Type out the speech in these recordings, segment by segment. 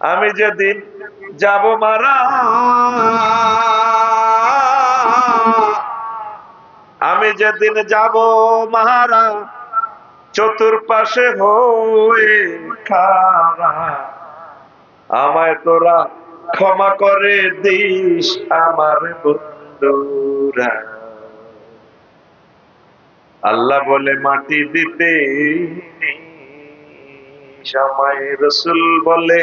আমি যেদিন যাব মারা, আমি যেদিন যাব মারা, চতুর্পাশে হয়ে খারা। আমায় তোরা ক্ষমা করে দিস আমার বন্ধুরা। আল্লাহ বলে, মাটি দিতে সময় রসুল বলে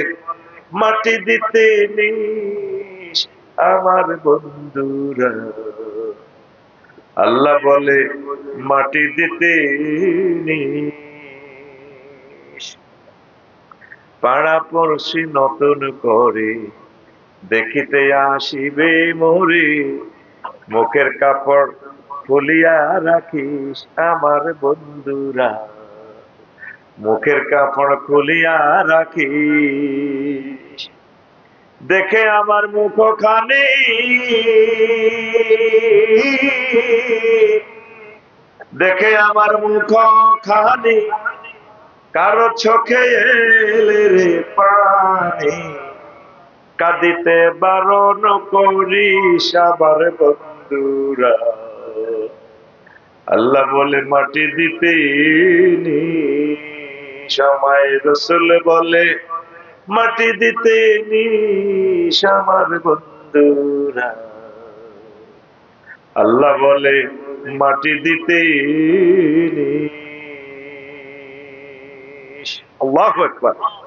মাটি দিতে আমার বন্ধুরা। আল্লাহ বলে, মাটি দিতে পাড়া পড়শি নতুন করে, দেখিতে আসিবে মরে। মুখের কাপড় ফুলিয়া রাখিস আমার বন্ধুরা। মুখের কাপড় খুলিয়া রাখিস দেখে আমার মুখ খানে দেখে আমার মুখ খানি কারও চোখে এলে রে পানি। কাঁদিতে বারণ করিস আবার বন্ধুরা। আল্লাহ বলে, মাটি দিতে সময় রসুল বলে মাটি দিতে নি আমার বন্ধুরা। আল্লাহ বলে মাটি দিতে আল্লাহ একবার